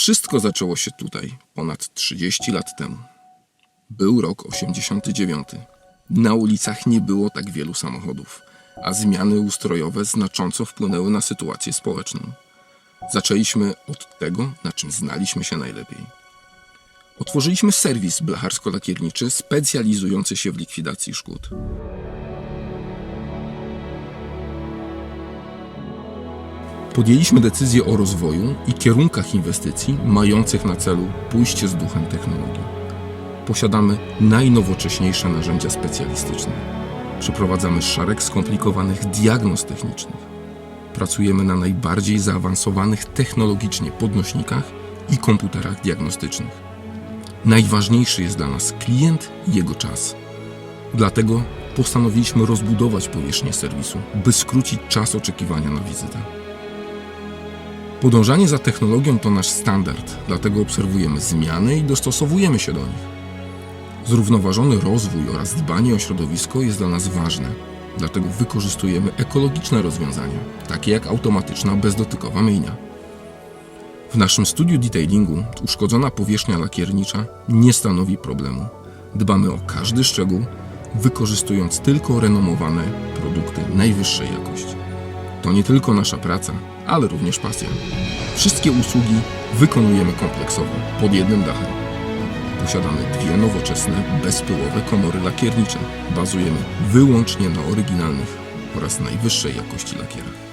Wszystko zaczęło się tutaj ponad 30 lat temu. Był rok 89. Na ulicach nie było tak wielu samochodów, a zmiany ustrojowe znacząco wpłynęły na sytuację społeczną. Zaczęliśmy od tego, na czym znaliśmy się najlepiej. Otworzyliśmy serwis blacharsko-lakierniczy specjalizujący się w likwidacji szkód. Podjęliśmy decyzję o rozwoju i kierunkach inwestycji mających na celu pójście z duchem technologii. Posiadamy najnowocześniejsze narzędzia specjalistyczne. Przeprowadzamy szereg skomplikowanych diagnoz technicznych. Pracujemy na najbardziej zaawansowanych technologicznie podnośnikach i komputerach diagnostycznych. Najważniejszy jest dla nas klient i jego czas. Dlatego postanowiliśmy rozbudować powierzchnię serwisu, by skrócić czas oczekiwania na wizytę. Podążanie za technologią to nasz standard, dlatego obserwujemy zmiany i dostosowujemy się do nich. Zrównoważony rozwój oraz dbanie o środowisko jest dla nas ważne, dlatego wykorzystujemy ekologiczne rozwiązania, takie jak automatyczna bezdotykowa myjnia. W naszym studiu detailingu uszkodzona powierzchnia lakiernicza nie stanowi problemu. Dbamy o każdy szczegół, wykorzystując tylko renomowane produkty najwyższej jakości. To nie tylko nasza praca, ale również pasja. Wszystkie usługi wykonujemy kompleksowo, pod jednym dachem. Posiadamy dwie nowoczesne, bezpyłowe komory lakiernicze. Bazujemy wyłącznie na oryginalnych oraz najwyższej jakości lakierach.